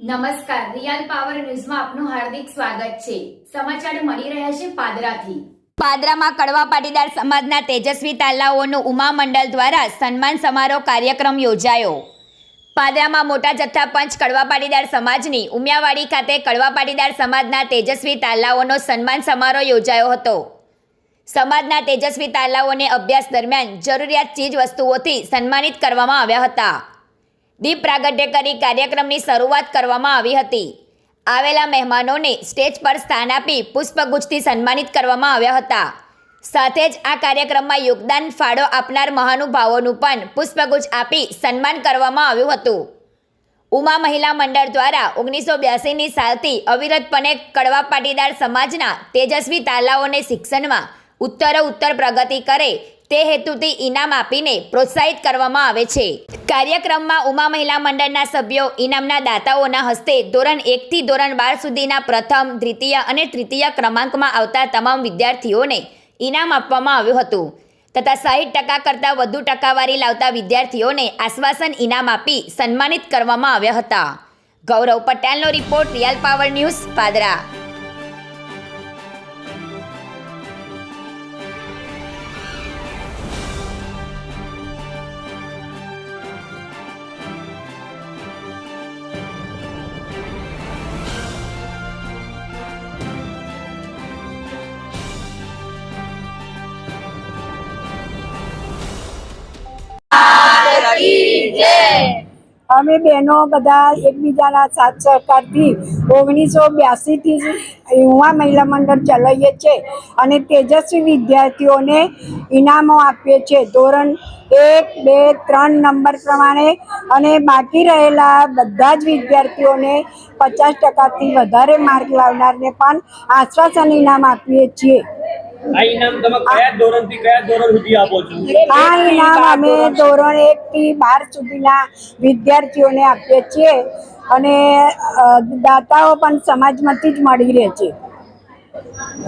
નમસ્કાર. Real power ન્યૂઝમાં આપનું હાર્દિક સ્વાગત છે. સમાચાર મળી રહ્યા છે પાદરાથી. પાદરામાં કડવા પાટીદાર સમાજના તેજસ્વી તાલાઓનું ઉમા મંડળ દ્વારા સન્માન સમારોહ કાર્યક્રમ યોજાયો. પાદરામાં મોટા જથ્થા પંચ કડવા પાટીદાર સમાજની ઉમિયાવાડી ખાતે કડવા પાટીદાર સમાજના તેજસ્વી તાલાઓનો સન્માન સમારોહ યોજાયો હતો. સમાજના તેજસ્વી તાલાઓને અભ્યાસ દરમિયાન જરૂરિયાત ચીજ વસ્તુઓથી સન્માનિત કરવામાં આવ્યા હતા. દીપ પ્રાગટ્ય કરી કાર્યક્રમની શરૂઆત કરવામાં આવી હતી. આવેલા મહેમાનોને સ્ટેજ પર સ્થાન આપી પુષ્પગુચ્છથી સન્માનિત કરવામાં આવ્યા હતા. સાથે જ આ કાર્યક્રમમાં યોગદાન ફાળો આપનાર મહાનુભાવોનું પણ પુષ્પગુચ્છ આપી સન્માન કરવામાં આવ્યું હતું. ઉમા મહિલા મંડળ દ્વારા ઓગણીસો બ્યાસીની સાલથી અવિરતપણે કડવા પાટીદાર સમાજના તેજસ્વી તાલાઓને શિક્ષણમાં ઉત્તરો ઉત્તર પ્રગતિ કરે તે હેતુથી ઇનામ આપીને પ્રોત્સાહિત કરવામાં આવે છે. કાર્યક્રમમાં ઉમા મહિલા મંડળના સભ્યો ઇનામના દાતાઓના હસ્તે ધોરણ એકથી ધોરણ બાર સુધીના પ્રથમ, દ્વિતીય અને તૃતીય ક્રમાંકમાં આવતા તમામ વિદ્યાર્થીઓને ઇનામ આપવામાં આવ્યું હતું. તથા સાહીઠ ટકા કરતાં વધુ ટકાવારી લાવતા વિદ્યાર્થીઓને આશ્વાસન ઇનામ આપી સન્માનિત કરવામાં આવ્યા હતા. ગૌરવ પટેલનો report real power news, Padra. અમે બહેનો બધા એકબીજાના સાથ સહકારથી ઓગણીસો બ્યાસીથી યુવા મહિલા મંડળ ચલાવીએ છીએ અને તેજસ્વી વિદ્યાર્થીઓને ઇનામો આપીએ છીએ. ધોરણ એક, બે, ત્રણ નંબર પ્રમાણે અને બાકી રહેલા બધા જ વિદ્યાર્થીઓને પચાસ ટકાથી વધારે માર્ક લાવનારને પણ આશ્વાસન ઇનામ આપીએ છીએ. આ ઇનામ અમે ધોરણ એક થી બાર સુધીના વિદ્યાર્થીઓને આપીએ છીએ અને દાતાઓ પણ સમાજમાંથી જ મળી રહે છે.